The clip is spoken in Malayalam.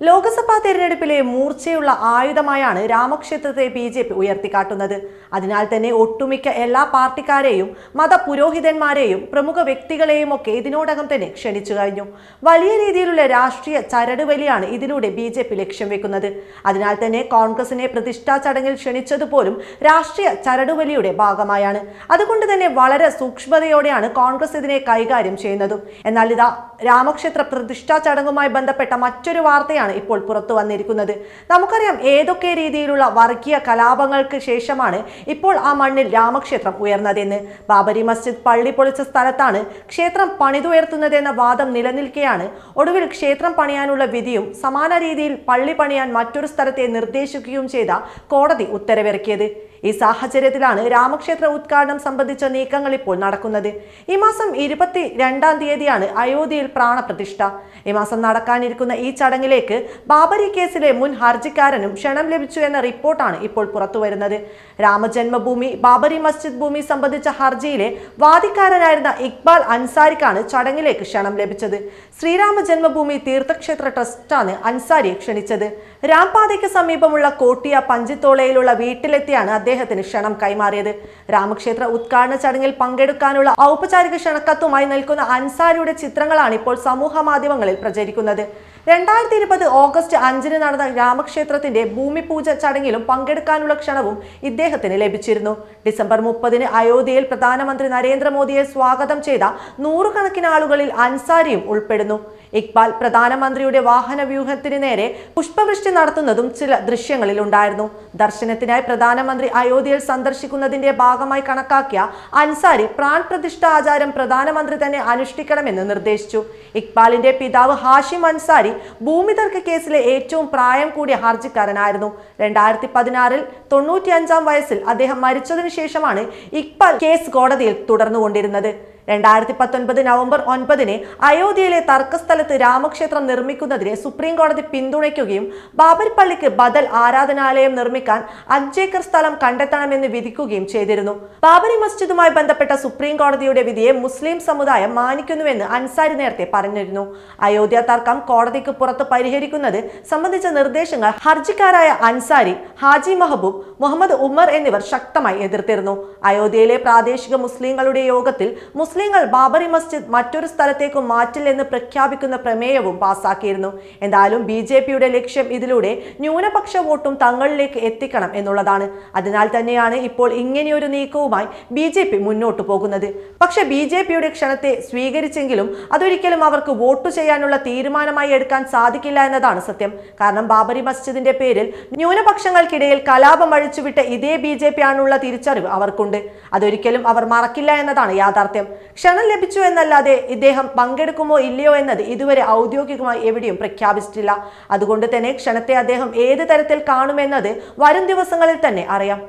ലോക്സഭാ തെരഞ്ഞെടുപ്പിലെ മൂർച്ചയുള്ള ആയുധമായാണ് രാമക്ഷേത്രത്തെ ബി ജെ പി ഉയർത്തിക്കാട്ടുന്നത്. അതിനാൽ തന്നെ ഒട്ടുമിക്ക എല്ലാ പാർട്ടിക്കാരെയും മതപുരോഹിതന്മാരെയും പ്രമുഖ വ്യക്തികളെയും ഒക്കെ ഇതിനോടകം തന്നെ ക്ഷണിച്ചു കഴിഞ്ഞു. വലിയ രീതിയിലുള്ള രാഷ്ട്രീയ ചരടുവലിയാണ് ഇതിലൂടെ ബി ജെ പി ലക്ഷ്യം വെക്കുന്നത്. അതിനാൽ തന്നെ കോൺഗ്രസിനെ പ്രതിഷ്ഠാ ചടങ്ങിൽ ക്ഷണിച്ചതുപോലും രാഷ്ട്രീയ ചരടുവലിയുടെ ഭാഗമായാണ്. അതുകൊണ്ട് തന്നെ വളരെ സൂക്ഷ്മതയോടെയാണ് കോൺഗ്രസ് ഇതിനെ കൈകാര്യം ചെയ്യുന്നതും. എന്നാൽ ഇതാ രാമക്ഷേത്ര പ്രതിഷ്ഠാ ചടങ്ങുമായി ബന്ധപ്പെട്ട മറ്റൊരു വാർത്തയാണ് ഇപ്പോൾ പുറത്തു വന്നിരിക്കുന്നത്. നമുക്കറിയാം ഏതൊക്കെ രീതിയിലുള്ള വർഗീയ കലാപങ്ങൾക്ക് ശേഷമാണ് ഇപ്പോൾ ആ മണ്ണിൽ രാമക്ഷേത്രം ഉയർന്നതെന്ന്. ബാബരി മസ്ജിദ് പള്ളി പൊളിച്ച സ്ഥലത്താണ് ക്ഷേത്രം പണിതുയർത്തുന്നതെന്ന വാദം നിലനിൽക്കെയാണ്. ഒടുവിൽ ക്ഷേത്രം പണിയാനുള്ള വിധിയും സമാന രീതിയിൽ പള്ളി പണിയാൻ മറ്റൊരു സ്ഥലത്തെ നിർദ്ദേശിക്കുകയും ചെയ്ത കോടതി ഉത്തരവിറക്കിയത്. ഈ സാഹചര്യത്തിലാണ് രാമക്ഷേത്ര ഉദ്ഘാടനം സംബന്ധിച്ച നീക്കങ്ങൾ ഇപ്പോൾ നടക്കുന്നത്. ഈ മാസം ഇരുപത്തി രണ്ടാം തീയതിയാണ് അയോധ്യയിൽ പ്രാണപ്രതിഷ്ഠ. ഈ മാസം നടക്കാനിരിക്കുന്ന ഈ ചടങ്ങിലേക്ക് ബാബരി കേസിലെ മുൻ ഹർജിക്കാരനും ക്ഷണം ലഭിച്ചു എന്ന റിപ്പോർട്ടാണ് ഇപ്പോൾ പുറത്തുവരുന്നത്. രാമജന്മഭൂമി ബാബരി മസ്ജിദ് ഭൂമി സംബന്ധിച്ച ഹർജിയിലെ വാദിക്കാരനായിരുന്ന ഇക്ബാൽ അൻസാരിക്കാണ് ചടങ്ങിലേക്ക് ക്ഷണം ലഭിച്ചത്. ശ്രീരാമ ജന്മഭൂമി തീർത്ഥക്ഷേത്ര ട്രസ്റ്റാണ് അൻസാരിയെ ക്ഷണിച്ചത്. രാംപാതയ്ക്ക് സമീപമുള്ള കോട്ടിയ പഞ്ചിത്തോളയിലുള്ള വീട്ടിലെത്തിയാണ് അദ്ദേഹത്തിന് ക്ഷണം കൈമാറിയത്. രാമക്ഷേത്ര ഉദ്ഘാടന ചടങ്ങിൽ പങ്കെടുക്കാനുള്ള ഔപചാരിക ക്ഷണക്കത്തുമായി നിൽക്കുന്ന അൻസാരിയുടെ ചിത്രങ്ങളാണ് ഇപ്പോൾ സമൂഹ മാധ്യമങ്ങളിൽ പ്രചരിക്കുന്നത്. രണ്ടായിരത്തി ഇരുപത് ഓഗസ്റ്റ് അഞ്ചിന് നടന്ന രാമക്ഷേത്രത്തിന്റെ ഭൂമിപൂജ ചടങ്ങിലും പങ്കെടുക്കാനുള്ള ക്ഷണവും ഇദ്ദേഹത്തിന് ലഭിച്ചിരുന്നു. ഡിസംബർ മുപ്പതിന് അയോധ്യയിൽ പ്രധാനമന്ത്രി നരേന്ദ്രമോദിയെ സ്വാഗതം ചെയ്ത നൂറുകണക്കിന് ആളുകളിൽ അൻസാരിയും ഉൾപ്പെടുന്നു. ഇക്ബാൽ പ്രധാനമന്ത്രിയുടെ വാഹന വ്യൂഹത്തിന് നേരെ പുഷ്പവൃഷ്ടി നടത്തുന്നതും ചില ദൃശ്യങ്ങളിൽ ഉണ്ടായിരുന്നു ദർശനത്തിനായി പ്രധാനമന്ത്രി അയോധ്യയിൽ സന്ദർശിക്കുന്നതിന്റെ ഭാഗമായി കണക്കാക്കിയ അൻസാരി പ്രാൺ പ്രതിഷ്ഠ ആചാരം പ്രധാനമന്ത്രി തന്നെ അനുഷ്ഠിക്കണമെന്ന് നിർദ്ദേശിച്ചു. ഇക്ബാലിന്റെ പിതാവ് ഹാഷിം അൻസാരി ഭൂമിതർക്ക കേസിലെ ഏറ്റവും പ്രായം കൂടിയ ഹർജിക്കാരനായിരുന്നു. രണ്ടായിരത്തി പതിനാറിൽ തൊണ്ണൂറ്റിയഞ്ചാം വയസ്സിൽ അദ്ദേഹം മരിച്ചതിനു ശേഷമാണ് ഇക്ബാൽ കേസ് കോടതിയിൽ തുടർന്നുകൊണ്ടിരുന്നത്. രണ്ടായിരത്തി പത്തൊൻപത് നവംബർ ഒൻപതിന് അയോധ്യയിലെ തർക്കസ്ഥലത്ത് രാമക്ഷേത്രം നിർമ്മിക്കുന്നതിനെ സുപ്രീം കോടതി പിന്തുണയ്ക്കുകയും ബാബരി പള്ളിക്ക് ബദൽ ആരാധനാലയം നിർമ്മിക്കാൻ അഞ്ചേക്കർ സ്ഥലം കണ്ടെത്തണമെന്ന് വിധിക്കുകയും ചെയ്തിരുന്നു. ബാബരി മസ്ജിദുമായി ബന്ധപ്പെട്ട സുപ്രീം കോടതിയുടെ വിധിയെ മുസ്ലിം സമുദായം മാനിക്കുന്നുവെന്ന് അൻസാരി നേരത്തെ പറഞ്ഞിരുന്നു. അയോധ്യ തർക്കം കോടതിക്ക് പുറത്ത് പരിഹരിക്കുന്നത് സംബന്ധിച്ച നിർദ്ദേശങ്ങൾ ഹർജിക്കാരായ അൻസാരി ഹാജി മഹബൂബ് മുഹമ്മദ് ഉമർ എന്നിവർ ശക്തമായി എതിർത്തിരുന്നു. അയോധ്യയിലെ പ്രാദേശിക മുസ്ലിങ്ങളുടെ യോഗത്തിൽ മുസ്ലിങ്ങൾ ബാബറി മസ്ജിദ് മറ്റൊരു സ്ഥലത്തേക്ക് മാറ്റില്ലെന്ന് പ്രഖ്യാപിക്കുന്ന പ്രമേയവും പാസാക്കിയിരുന്നു. എന്തായാലും ബി ജെ പിയുടെ ലക്ഷ്യം ഇതിലൂടെ ന്യൂനപക്ഷ വോട്ടും തങ്ങളിലേക്ക് എത്തിക്കണം എന്നുള്ളതാണ്. അതിനാൽ തന്നെയാണ് ഇപ്പോൾ ഇങ്ങനെയൊരു നീക്കവുമായി ബി ജെ പി മുന്നോട്ട് പോകുന്നത്. പക്ഷെ ബി ജെ പിയുടെ ക്ഷണത്തെ സ്വീകരിച്ചെങ്കിലും അതൊരിക്കലും അവർക്ക് വോട്ട് ചെയ്യാനുള്ള തീരുമാനമായി എടുക്കാൻ സാധിക്കില്ല എന്നതാണ് സത്യം. കാരണം ബാബരി മസ്ജിദിന്റെ പേരിൽ ന്യൂനപക്ഷങ്ങൾക്കിടയിൽ കലാപം അഴിച്ചുവിട്ട ഇതേ ബി ജെ പി ആണുള്ള തിരിച്ചറിവ് അവർക്കുണ്ട്. അതൊരിക്കലും അവർ മറക്കില്ല എന്നതാണ് യാഥാർത്ഥ്യം. ക്ഷണം ലഭിച്ചു എന്നല്ലാതെ ഇദ്ദേഹം പങ്കെടുക്കുമോ ഇല്ലയോ എന്നത് ഇതുവരെ ഔദ്യോഗികമായി എവിടെയും പ്രഖ്യാപിച്ചിട്ടില്ല. അതുകൊണ്ട് തന്നെ ക്ഷണത്തെ അദ്ദേഹം ഏത് തരത്തിൽ കാണുമെന്നത് വരും ദിവസങ്ങളിൽ തന്നെ അറിയാം.